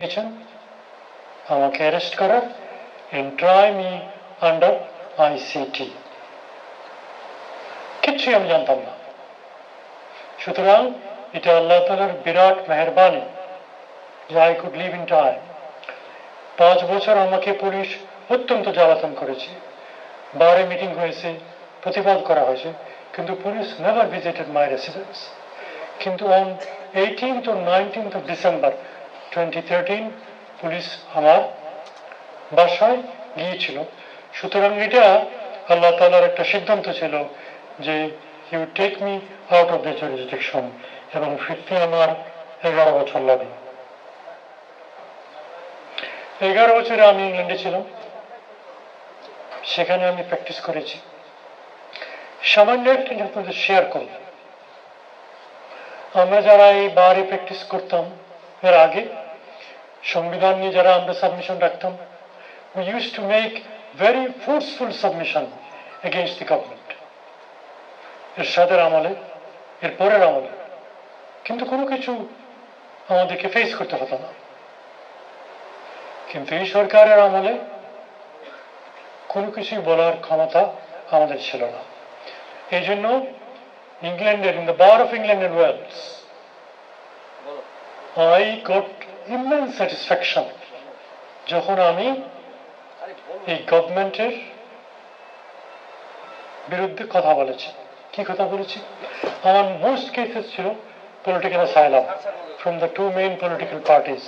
দিয়েছেন আমাকে অ্যারেস্ট করার and try me under ICT কিচ্ছুই আমি জানতাম না। সুতরাং এটা আল্লাহ তালার বিরাট মেহরবানি যে I could live in time পাঁচ বছর আমাকে পুলিশ অত্যন্ত জ্বালাতন করেছে। বারে মিটিং হয়েছে, প্রতিবাদ করা হয়েছে, কিন্তু police never visited my residence কিন্তু on eighteenth O nineteenth of December twenty thirteen police আমার বাসায় গিয়েছিল। সুতরাং এটা আল্লাহ তালার একটা সিদ্ধান্ত ছিল যে you take me out of the jurisdiction এবং ফিরতে আমার এগারো বছর লাগে। এগারো বছরে আমি ইংল্যান্ডে ছিলাম। সেখানে আমি প্র্যাকটিস করেছি। সামান্য একটা আপনাদের শেয়ার করব আমরা যারা এই বারে প্র্যাকটিস করতাম, এর আগে সংবিধান নিয়ে যারা আমরা সাবমিশন রাখতাম we used to make very forceful submission against the government. এরশাদের আমলে এর পরের আমলে। কিন্তু কোনো কিছু আমাদেরকে ফেস করতে হতো না। কিন্তু এই সরকারের আমলে কোনো কিছুই বলার ক্ষমতা আমাদের ছিল না। এই জন্য ইংল্যান্ডের in the bar of England and Wales I got immense satisfaction যখন আমি এই গভর্নমেন্টের বিরুদ্ধে কথা বলেছি। কি কথা বলেছি? আমার মোস্ট কেসেস ছিল political asylum from the two main political parties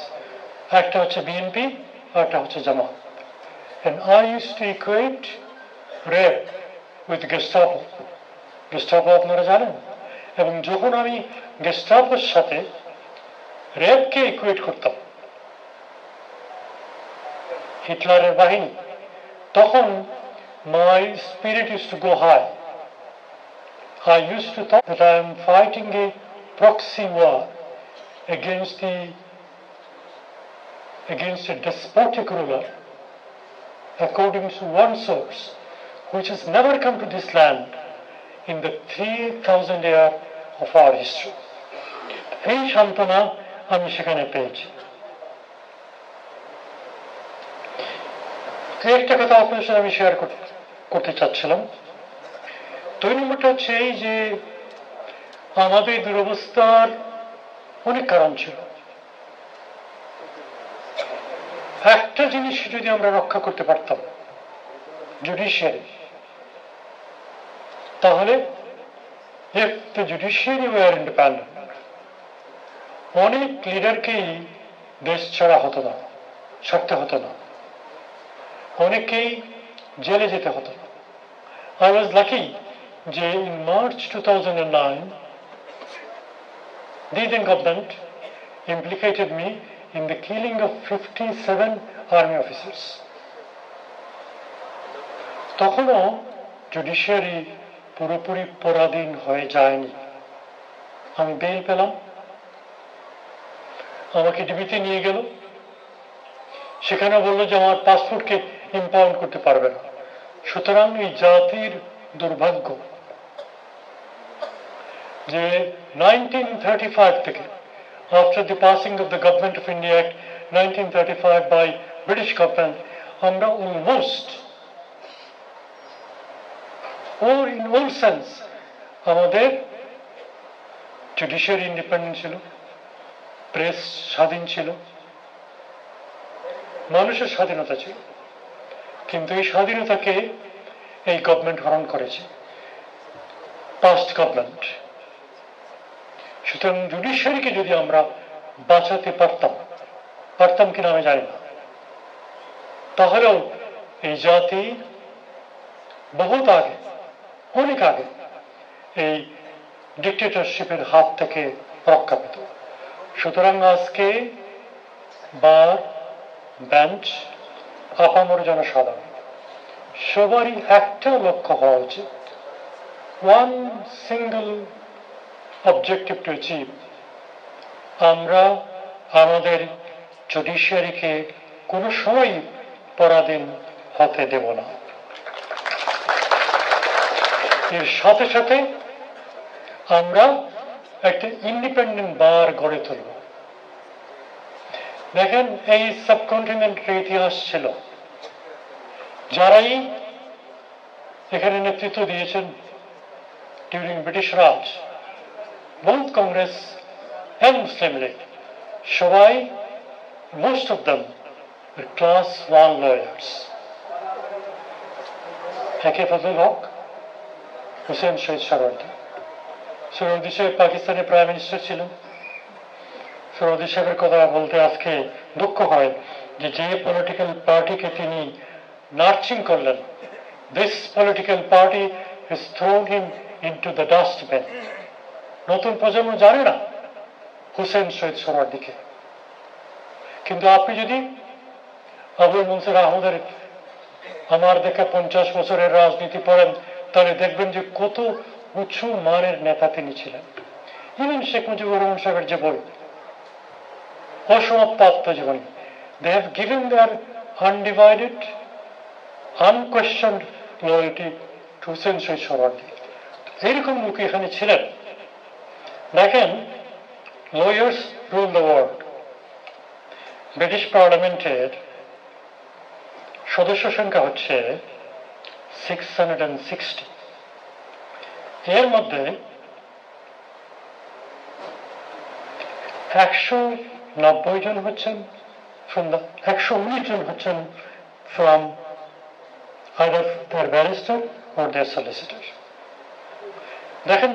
একটা হচ্ছে বিএনপি আর একটা হচ্ছে জামাত। And I used to equate rape with Gestapo. Gestapo আপনারা জানেন? এবং যখন আমি গেস্টাপোর সাথে রেপকে ইকুয়েট করতাম হিটলারের বাহিনী তখন my spirit use to go high I used to thought that I am fighting a proxy war against the against a despotic ruler according to one source which has never come to this land in the 3000 year of our history এই সান্ত্বনা আমি সেখানে পেয়েছি। একটা কথা আপনার সাথে আমি শেয়ার করতে চাচ্ছিলাম। দুই নম্বরটা হচ্ছে এই যে আমাদের দুরবস্থার অনেক কারণ ছিল। একটা জিনিস যদি আমরা রক্ষা করতে পারতাম জুডিশিয়ারি তাহলে if the judiciary were অনেক লিডারকেই দেশ ছাড়া হতো না, ছাড়তে হতো না। অনেকেই জেলে যেতে হতো না। আই ওয়াজ লাকি যে in March two thousand nine the then government implicated me in the killing of 57 army officers. তখনও জুডিশিয়ারি পুরোপুরি পরাধীন হয়ে যায়নি। আমি বেল পেলাম। আমাকে ডিবিতে নিয়ে গেল। সেখানে বলল যে আমার পাসপোর্টকে ইম্পাউন্ড করতে পারবে না। সুতরাং এই জাতির দুর্ভাগ্য যে নাইনটিন থেকে after the passing of the Government of India Act 1935 by British government, আমরা almost or in all sense আমাদের জুডিশিয়ারি ইন্ডিপেন্ডেন্ট ছিল। প্রেস স্বাধীন ছিল, মানুষের স্বাধীনতা ছিল। কিন্তু এই স্বাধীনতাকে এই গভর্নমেন্ট হরণ করেছে। পাস্ট গভর্নমেন্ট সুতরাং জুডিশিয়ারিকে যদি আমরা বাঁচাতে পারতাম পারতাম কিনা আমি জানি না। তাহলেও এই জাতি বহুত আগে, অনেক আগে এই ডিক্টেটরশিপের হাত থেকে রক্ষা পেত। সুতরাং আজকে বার বেঞ্চ আপামর জনসাধারণ। সবারই একটা লক্ষ্য হওয়া উচিত। One single objective to achieve আমরা আমাদের জুডিশিয়ারিকে কোনো সময় পরাধীন হতে দেব না। এর সাথে সাথে আমরা একটা ইন্ডিপেন্ডেন্ট বার গড়ে তুলব। দেখেন, এই সাবকন্টিনেন্টের ইতিহাস ছিল। যারাই এখানে নেতৃত্ব দিয়েছেন during British Raj both Congress and Muslim League সবাই most of were class one lawyers A K Fazal হক, হুসেন শহীদ সরওয়ার্দী সরওয়ার্দী সাহেব পাকিস্তানের প্রাইম মিনিস্টার ছিলেন। সরওয়ার্দী সাহেবের কথা বলতে আজকে দুঃখ হয় যে যে পলিটিক্যাল পার্টিকে তিনি নার্চিং করলেন this political party has thrown him into the dustbin নতুন প্রজন্ম জানে না হুসেন শহীদ সোহরাওয়ার্দীকে কিন্তু আপনি যদি আবুল মনসুর আহমদের আমার দেখা পঞ্চাশ বছরের রাজনীতি পড়েন, তাহলে দেখবেন যে কত উঁচু মানের নেতা তিনি ছিলেন। ইভেন শেখ মুজিবুর রহমান সাহেবের যে বই অসমাপ্ত আত্মজীবনী they have given their undivided unquestioned loyalty to Hussain Shahid Suhrawardy এইরকম লোক এখানে ছিলেন। দেখেন lawyers rule the world British পার্লামেন্টের সদস্য সংখ্যা হচ্ছে সিক্স হান্ড্রেড অ্যান্ড সিক্সটি এর মধ্যে একশো নব্বই জন হচ্ছেন দ্য একশো উনিশ জন হচ্ছেন ফ্রম either their. দেখেন,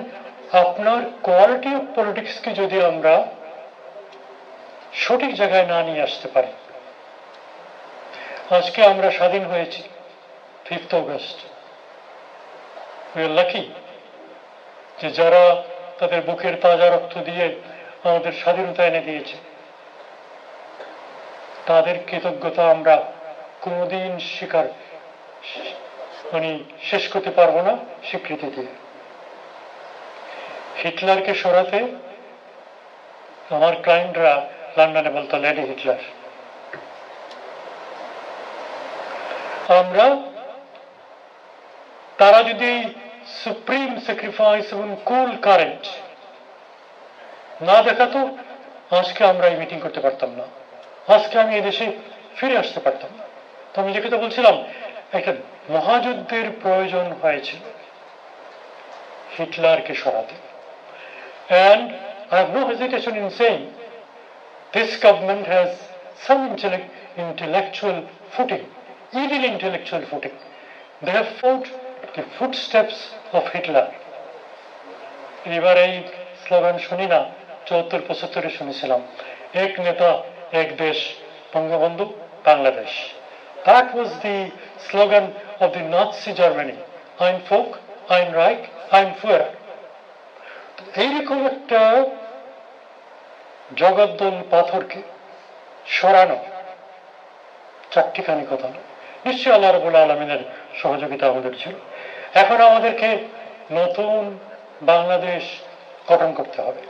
আপনার কোয়ালিটি অফ পলিটিক্সকে যদি আমরা সঠিক জায়গায় না নিয়ে আসতে পারি, আজকে আমরা স্বাধীন হয়েছি ফিফথ অগস্ট লাকি যে যারা তাদের বুকের তাজা রক্ত দিয়ে আমাদের স্বাধীনতা এনে দিয়েছে, তাদের কৃতজ্ঞতা আমরা কোনোদিন স্বীকার মানে শেষ করতে পারব না স্বীকৃতি দিয়ে। হিটলারকে সরাতে আমার ক্লায়েন্টরা লন্ডনে বলতো, লেডি হিটলার। আমরা তারা যদি সুপ্রিম স্যাক্রিফাইস এবং কুল কারেন্ট না দেখাতো আজকে আমরা এই মিটিং করতে পারতাম না আজকে আমি এদেশে ফিরে আসতে পারতাম না তো আমি যে বলছিলাম একটা মহাযুদ্ধের প্রয়োজন হয়েছিল হিটলারকে সরাতে And I have no hesitation in saying this government has some intellect, intellectual footing, even intellectual footing. They have followed the footsteps of Hitler. এবার এই স্লোগান শুনি না চৌত্তর পঁচাত্তরে শুনেছিলাম এক নেতা এক দেশ Bangabandhu Bangladesh That was the slogan of the Nazi Germany. Ein Volk, ein Reich, ein Führer. এইরকম একটা জগদ্দল পাথরকে সরানো চারটিখানি কথা না নিশ্চয়ই আল্লাহ রবুল আলমিনের সহযোগিতা আমাদের ছিল এখন আমাদেরকে নতুন বাংলাদেশ গঠন করতে হবে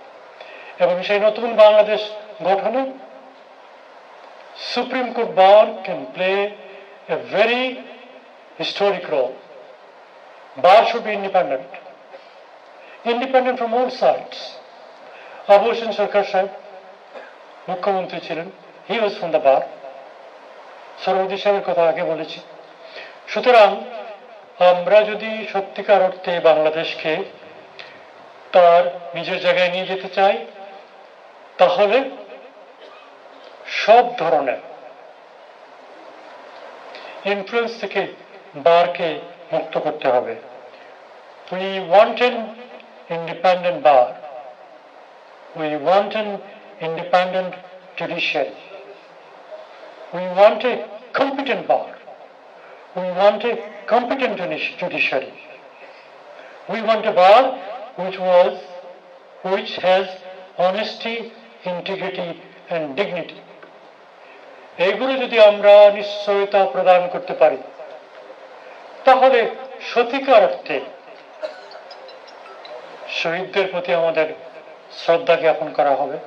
এবং সেই নতুন বাংলাদেশ গঠনে supreme court bar can play a very historic role. Bar should be independent. Independent from all sides. Abu Hossain Sarkar Saheb মুখ্যমন্ত্রী ছিলেন হি ওয়াজ ফ্রম দ্য বার সরোজি সাহেবের কথা আগে বলেছি সুতরাং আমরা যদি সত্যিকার অর্থে বাংলাদেশকে তার নিজের জায়গায় নিয়ে যেতে চাই, তাহলে সব ধরনের ইনফ্লুয়েন্স থেকে বারকে মুক্ত করতে হবে। We want an independent bar we want an independent judiciary we want a competent bar we want a competent judiciary we want a bar which was which has honesty, integrity and dignity. এইগুলো যদি আমরা নিশ্চয়তা প্রদান করতে পারি তাহলে সত্যিকার অর্থে শহীদদের প্রতি আমাদের শ্রদ্ধা জ্ঞাপন করা হবে